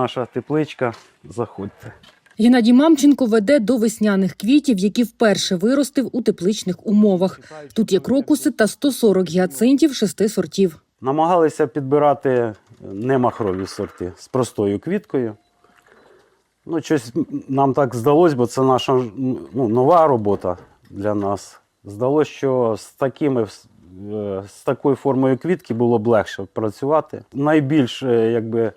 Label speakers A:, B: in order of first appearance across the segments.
A: наша тепличка. Заходьте.
B: Геннадій Мамченко веде до весняних квітів, які вперше виростив у тепличних умовах. Тут є крокуси та 140 гіацинтів шести сортів.
A: Намагалися підбирати немахрові сорти з простою квіткою. Ну, щось нам так здалося, бо це наша ну, нова робота для нас. Здалося, що з, такими, е, з такою формою квітки було б легше працювати. Найбільше якби,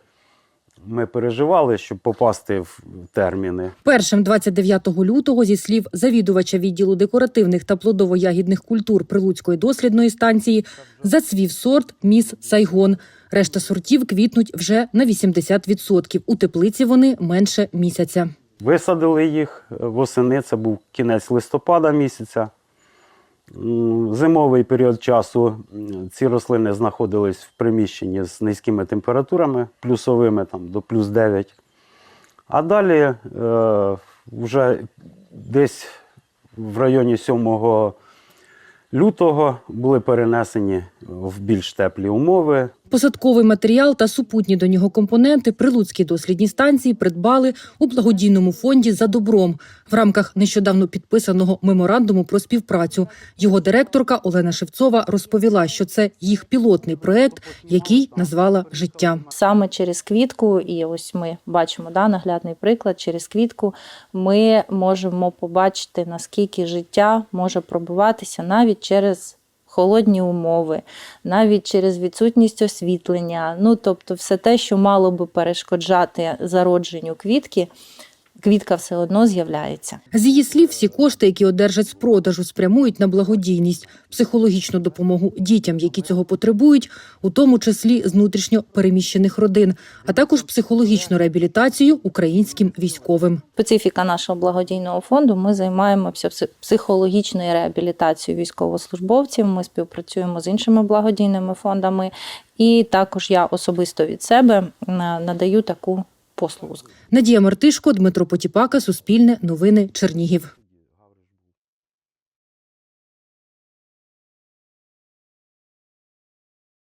A: ми переживали, щоб попасти в терміни.
B: Першим 29 лютого, зі слів завідувача відділу декоративних та плодово-ягідних культур Прилуцької дослідної станції, зацвів сорт міс Сайгон. Решта сортів квітнуть вже на 80%. У теплиці вони менше місяця.
A: Висадили їх е, восени, це був кінець листопада місяця. Зимовий період часу ці рослини знаходились в приміщенні з низькими температурами, плюсовими там, до плюс 9. А далі е, вже десь в районі 7 лютого були перенесені в більш теплі умови.
B: Посадковий матеріал та супутні до нього компоненти прилуцькі дослідні станції придбали у благодійному фонді за добром в рамках нещодавно підписаного меморандуму про співпрацю. Його директорка Олена Шевцова розповіла, що це їх пілотний проект, який назвала життя.
C: Саме через квітку, і ось ми бачимо да, наглядний приклад. Через квітку ми можемо побачити, наскільки життя може пробиватися навіть через холодні умови, навіть через відсутність освітлення. Ну тобто, все те, що мало би перешкоджати зародженню квітки, квітка все одно з'являється.
B: З її слів, всі кошти, які одержать з продажу, спрямують на благодійність, психологічну допомогу дітям, які цього потребують, у тому числі з внутрішньо переміщених родин, а також психологічну реабілітацію українським військовим.
C: Специфіка нашого благодійного фонду. Ми займаємося пси- психологічною реабілітацією військовослужбовців. Ми співпрацюємо з іншими благодійними фондами, і також я особисто від себе е, надаю таку послугу.
B: Надія Мартишко, Дмитро Потіпака, Суспільне, Новини, Чернігів.